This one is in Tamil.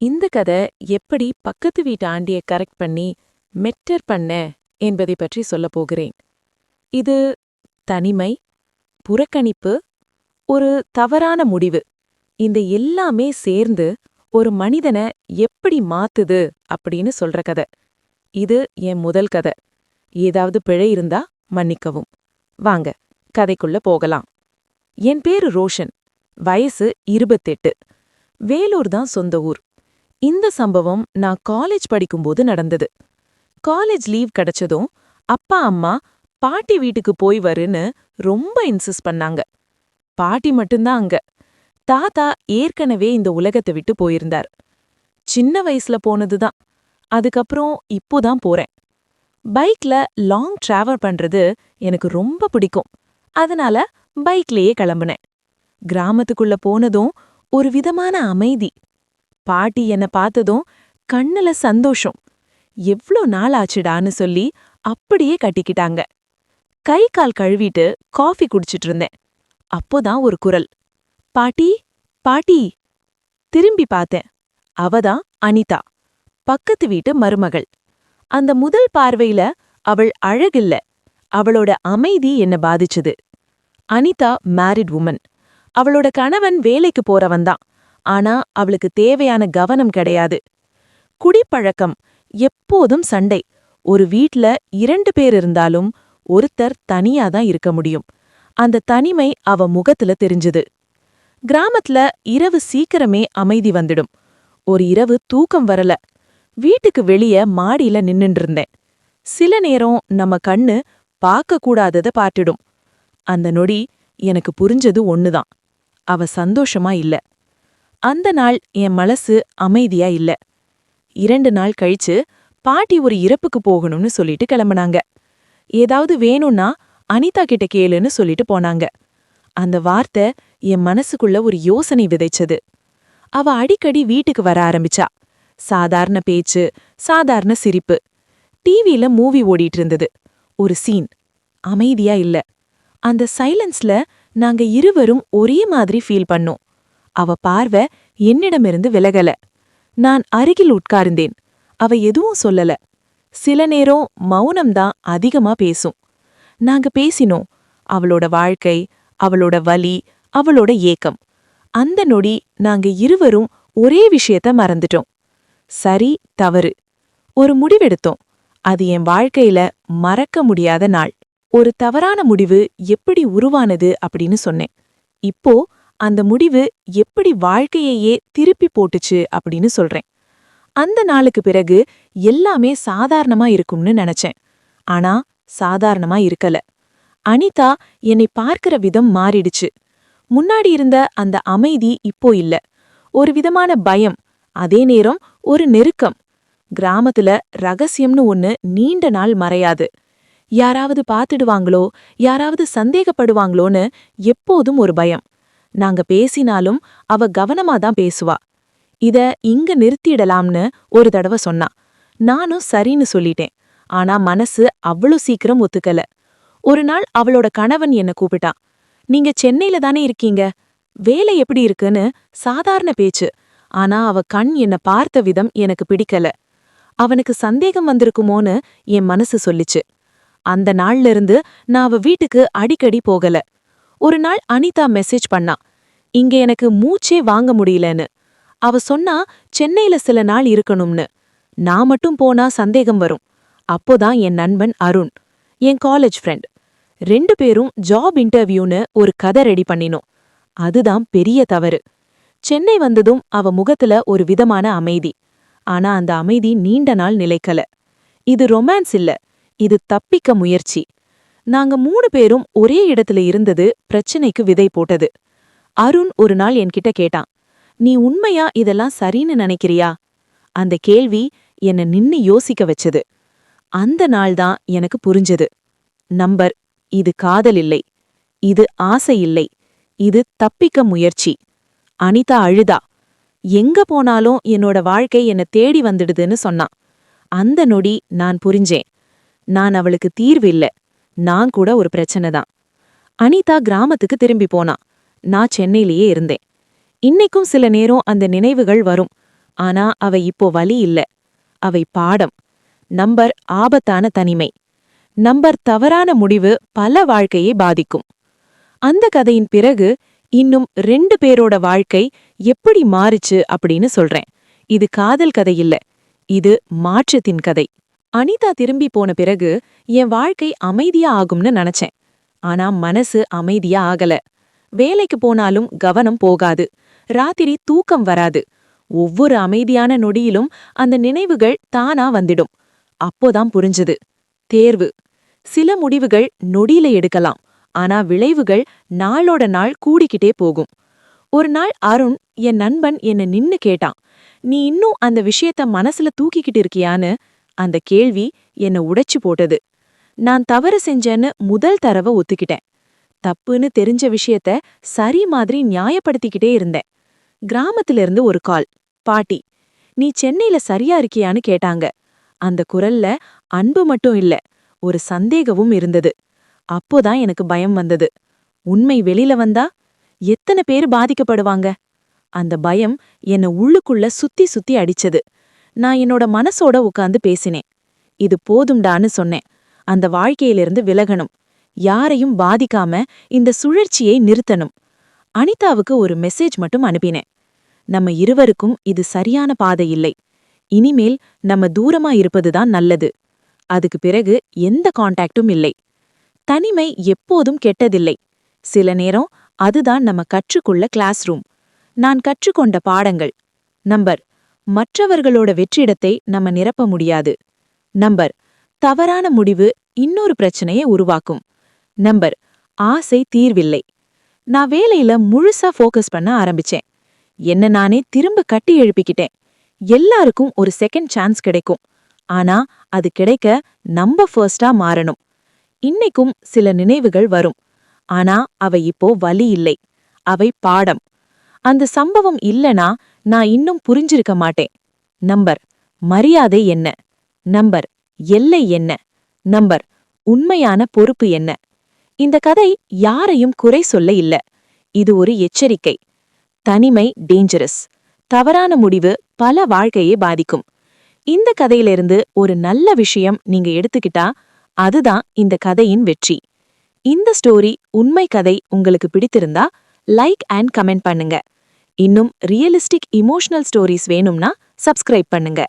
இந்த கதை எப்படி பக்கத்து வீட்டு ஆண்டியை கரெக்ட் பண்ணி மெட்டர் பண்ண என்பதை பற்றி சொல்லப் போகிறேன். இது தனிமை புறக்கணிப்பு ஒரு தவறான முடிவு. இந்த எல்லாமே சேர்ந்து ஒரு மனிதனை எப்படி மாத்துது அப்படின்னு சொல்ற கதை. இது என் முதல் கதை. ஏதாவது பிழை இருந்தா மன்னிக்கவும். வாங்க கதைக்குள்ள போகலாம். என் பேரு ரோஷன். வயசு இருபத்தெட்டு. வேலூர் தான் சொந்த ஊர். இந்த சம்பவம் நான் காலேஜ் படிக்கும்போது நடந்தது. காலேஜ் லீவ் கிடைச்சதும் அப்பா அம்மா பாட்டி வீட்டுக்கு போய் வருன்னு ரொம்ப இன்சிஸ்ட் பண்ணாங்க. பாட்டி மட்டும்தான் அங்க. தாத்தா ஏற்கனவே இந்த உலகத்தை விட்டு போயிருந்தார். சின்ன வயசுல போனதுதான். அதுக்கப்புறம் இப்போதான் போறேன். பைக்ல லாங் டிராவல் பண்றது எனக்கு ரொம்ப பிடிக்கும். அதனால பைக்லயே கிளம்புனேன். கிராமத்துக்குள்ள போனதும் ஒரு விதமான அமைதி. பாட்டி என்ன பார்த்ததும் கண்ணுல சந்தோஷம். எவ்ளோ நாள் ஆச்சுடான்னு சொல்லி அப்படியே கட்டிக்கிட்டாங்க. கை கால் கழுவிட்டு காஃபி குடிச்சிட்டு இருந்தேன் அப்போதான் ஒரு குரல். பாட்டி பாட்டி. திரும்பி பார்த்தேன். அவதான் அனிதா பக்கத்து வீட்டு மருமகள். அந்த முதல் பார்வையில அவள் அழகில்ல. அவளோட அமைதி என்ன பாதிச்சது. அனிதா மேரிட் உமன் அவளோட கணவன் வேலைக்கு போறவன்தான். ஆனா அவளுக்கு தேவையான கவனம் கிடையாது. குடிப்பழக்கம் எப்போதும் சண்டை. ஒரு வீட்ல இரண்டு பேர் இருந்தாலும் ஒருத்தர் தனியா தான் இருக்க முடியும். அந்த தனிமை அவ முகத்துல தெரிஞ்சது. கிராமத்துல இரவு சீக்கிரமே அமைதி வந்துடும். ஒரு இரவு தூக்கம் வரல. வீட்டுக்கு வெளிய மாடியில நின்னுட்டு இருந்தேன். சில நேரம் நம்ம கண்ணு பார்க்க கூடாதத பாட்டிடும் அந்த நொடி எனக்கு புரிஞ்சது ஒண்ணுதான். அவ சந்தோஷமா இல்ல. அந்த நாள் என் மனசு அமைதியா இல்ல. இரண்டு நாள் கழிச்சு பாட்டி ஒரு இறப்புக்கு போகணும்னு சொல்லிட்டு கிளம்புனாங்க. ஏதாவது வேணும்னா அனிதா கிட்ட கேளுன்னு சொல்லிட்டு போனாங்க. அந்த வார்த்தை என் மனசுக்குள்ள ஒரு யோசனை விதைச்சது. அவ அடிக்கடி வீட்டுக்கு வர ஆரம்பிச்சா. சாதாரண பேச்சு சாதாரண சிரிப்பு. டிவியில மூவி ஓடிட்டு இருந்தது. ஒரு சீன். அமைதியா இல்ல. அந்த சைலன்ஸ்ல நாங்க இருவரும் ஒரே மாதிரி ஃபீல் பண்ணோம். அவ பார்வை என்னிடமிருந்து விலகல. நான் அருகில் உட்கார்ந்தேன். அவ எதுவும் சொல்லல. சில நேரம் மௌனம்தான் அதிகமா பேசும். நாங்க பேசினோம். அவளோட வாழ்க்கை அவளோட வலி அவளோட ஏக்கம். அந்த நொடி நாங்க இருவரும் ஒரே விஷயத்த மறந்துட்டோம். சரி தவறு. ஒரு முடிவெடுத்தோம். அது என் வாழ்க்கையில மறக்க முடியாத நாள். ஒரு தவறான முடிவு எப்படி உருவானது அப்படின்னு சொன்னேன். இப்போ அந்த முடிவு எப்படி வாழ்க்கையையே திருப்பி போட்டுச்சு அப்படின்னு சொல்றேன். அந்த நாளுக்கு பிறகு எல்லாமே சாதாரணமா இருக்கும்னு நினைச்சேன். ஆனா சாதாரணமா இருக்கல. அனிதா என்னை பார்க்கிற விதம் மாறிடுச்சு. முன்னாடி இருந்த அந்த அமைதி இப்போ இல்ல. ஒரு விதமான பயம் அதே நேரம் ஒரு நெருக்கம். கிராமத்துல ரகசியம்னு ஒன்னு நீண்ட நாள் மறையாது. யாராவது பாத்துடுவாங்களோ யாராவது சந்தேகப்படுவாங்களோன்னு எப்போதும் ஒரு பயம். நாங்க பேசினாலும் அவ கவனமா தான் பேசுவா. இத இங்க நிறுத்திடலாம்னு ஒரு தடவை சொன்னா. நானும் சரின்னு சொல்லிட்டேன். ஆனா மனசு அவ்வளோ சீக்கிரம் ஒத்துக்கல. ஒரு நாள் அவளோட கணவன் என்ன கூப்பிட்டான் நீங்க சென்னையில தானே இருக்கீங்க? வேலை எப்படி இருக்குன்னு சாதாரண பேச்சு. ஆனா அவ கண் என்ன பார்த்த விதம் எனக்கு பிடிக்கல. அவனுக்கு சந்தேகம் வந்திருக்குமோன்னு என் மனசு சொல்லிச்சு. அந்த நாள்ல இருந்து நான் அவ வீட்டுக்கு அடிக்கடி போகல. ஒரு நாள் அனிதா மெசேஜ் பண்ணா. இங்க எனக்கு மூச்சே வாங்க முடியலன்னு. அவ சொன்னா சென்னையில சில நாள் இருக்கணும்னு. நான் மட்டும் போனா சந்தேகம் வரும். அப்போதான் என் நண்பன் அருண் என் காலேஜ் ஃப்ரெண்ட் ரெண்டு பேரும் ஜாப் இன்டர்வியூன்னு ஒரு கதை ரெடி பண்ணினோம். அதுதான் பெரிய தவறு. சென்னை வந்ததும் அவ முகத்துல ஒரு விதமான அமைதி. ஆனா அந்த அமைதி நீண்ட நாள் நிலைக்கல. இது ரொமான்ஸ் இல்ல. இது தப்பிக்க முயற்சி. நாங்க மூணு பேரும் ஒரே இடத்துல இருந்தது பிரச்சனைக்கு விதை போட்டது. அருண் ஒரு நாள் என்கிட்ட கேட்டான் நீ உண்மையா இதெல்லாம் சரின்னு நினைக்கிறியா? அந்த கேள்வி என்ன நின்னு யோசிக்க வச்சது. அந்த நாள்தான் எனக்கு புரிஞ்சது. நம்பர் இது காதல் இல்லை. இது ஆசை இல்லை. இது தப்பிக்க முயற்சி. அனிதா அழுதா எங்க போனாலும் என்னோட வாழ்க்கை என்ன தேடி வந்துடுதுன்னு சொன்னான். அந்த நொடி நான் புரிஞ்சேன். நான் அவளுக்கு தீர்வு இல்ல. நான் கூட ஒரு பிரச்சனை தான். அனிதா கிராமத்துக்கு திரும்பி போனா நான் சென்னையிலேயே இருந்தேன். இன்னைக்கும் சில நேரம் அந்த நினைவுகள் வரும். ஆனா அவை இப்போ வழி இல்ல. அவை பாடம். நம்பர் ஆபத்தான தனிமை. நம்பர் தவறான முடிவு பல வாழ்க்கையை பாதிக்கும். அந்த கதையின் பிறகு இன்னும் ரெண்டு பேரோட வாழ்க்கை எப்படி மாறுச்சு அப்படின்னு சொல்றேன். இது காதல் கதை இல்ல. இது மாற்றத்தின் கதை. அனிதா திரும்பி போன பிறகு என் வாழ்க்கை அமைதியா ஆகும்னு நினைச்சேன். ஆனா மனசு அமைதியா ஆகல. வேலைக்கு போனாலும் கவனம் போகாது. ராத்திரி தூக்கம் வராது. ஒவ்வொரு அமைதியான நொடியிலும் அந்த நினைவுகள் தானா வந்துடும். அப்போதான் புரிஞ்சது. தேர்வு. சில முடிவுகள் நொடியில எடுக்கலாம். ஆனா விளைவுகள் நாளோட நாள் கூடிக்கிட்டே போகும். ஒரு நாள் அருண் என் நண்பன் என்ன நின்னு கேட்டான். நீ இன்னும் அந்த விஷயத்த மனசுல தூக்கிக்கிட்டு இருக்கியான்னு? அந்த கேள்வி என்ன உடைச்சு போட்டது. நான் தவறு செஞ்சேன்னு முதல் தரவை ஒத்துக்கிட்டேன். தப்புன்னு தெரிஞ்ச விஷயத்த சரி மாதிரி நியாயப்படுத்திக்கிட்டே இருந்தேன். கிராமத்துல இருந்து ஒரு கால். பாட்டி நீ சென்னையில சரியா இருக்கியான்னு கேட்டாங்க. அந்த குரல்ல அன்பு மட்டும் இல்ல ஒரு சந்தேகமும் இருந்தது. அப்போதான் எனக்கு பயம் வந்தது. உண்மை வெளியில வந்தா எத்தனை பேர் பாதிக்கப்படுவாங்க? அந்த பயம் என்ன உள்ளுக்குள்ள சுத்தி சுத்தி அடிச்சது. நான் என்னோட மனசோட உட்கார்ந்து பேசினேன். இது போதும்டான்னு சொன்னேன். அந்த வாழ்க்கையிலிருந்து விலகணும். யாரையும் பாதிக்காம இந்த சுழற்சியை நிறுத்தணும். அனிதாவுக்கு ஒரு மெசேஜ் மட்டும் அனுப்பினேன். நம்ம இருவருக்கும் இது சரியான பாதை இல்லை. இனிமேல் நம்ம தூரமா இருப்பதுதான் நல்லது. அதுக்கு பிறகு எந்த காண்டாக்டும் இல்லை. தனிமை எப்போதும் கெட்டதில்லை. சில நேரம் அதுதான் நம்ம கற்றுக்கொள்ள கிளாஸ் ரூம் நான் கற்றுக்கொண்ட பாடங்கள். நம்பர் மற்றவர்களோட வெற்றிடத்தை நம்ம நிரப்ப முடியாது. நம்பர் தவறான முடிவு இன்னொரு பிரச்சனையை உருவாக்கும். நம்பர். ஆசை தீர்வில்லை. நான் வேலையில முழுசா ஃபோக்கஸ் பண்ண ஆரம்பிச்சேன். என்ன நானே திரும்ப கட்டி எழுப்பிக்கிட்டேன். எல்லாருக்கும் ஒரு செகண்ட் சான்ஸ் கிடைக்கும். ஆனா அது கிடைக்க நம்ம ஃபர்ஸ்டா மாறணும். இன்னைக்கும் சில நினைவுகள் வரும். ஆனா அவை இப்போ வலி இல்லை. அவை பாடம். அந்த சம்பவம் இல்லனா நான் இன்னும் புரிஞ்சிருக்க மாட்டேன். நம்பர். மரியாதை என்ன? நம்பர். எல்லை என்ன? நம்பர். உண்மையான பொறுப்பு என்ன? இந்த கதை யாரையும் குறை சொல்ல இல்ல. இது ஒரு எச்சரிக்கை. தனிமை டேஞ்சரஸ் தவறான முடிவு பல வாழ்க்கையை பாதிக்கும். இந்த கதையிலிருந்து ஒரு நல்ல விஷயம் நீங்க எடுத்துக்கிட்டா அதுதான் இந்த கதையின் வெற்றி. இந்த ஸ்டோரி உண்மை கதை உங்களுக்கு பிடித்திருந்தா லைக் அண்ட் கமெண்ட் பண்ணுங்க. இன்னும் ரியலிஸ்டிக் இமோஷனல் ஸ்டோரிஸ் வேணும்னா சப்ஸ்கிரைப் பண்ணுங்க.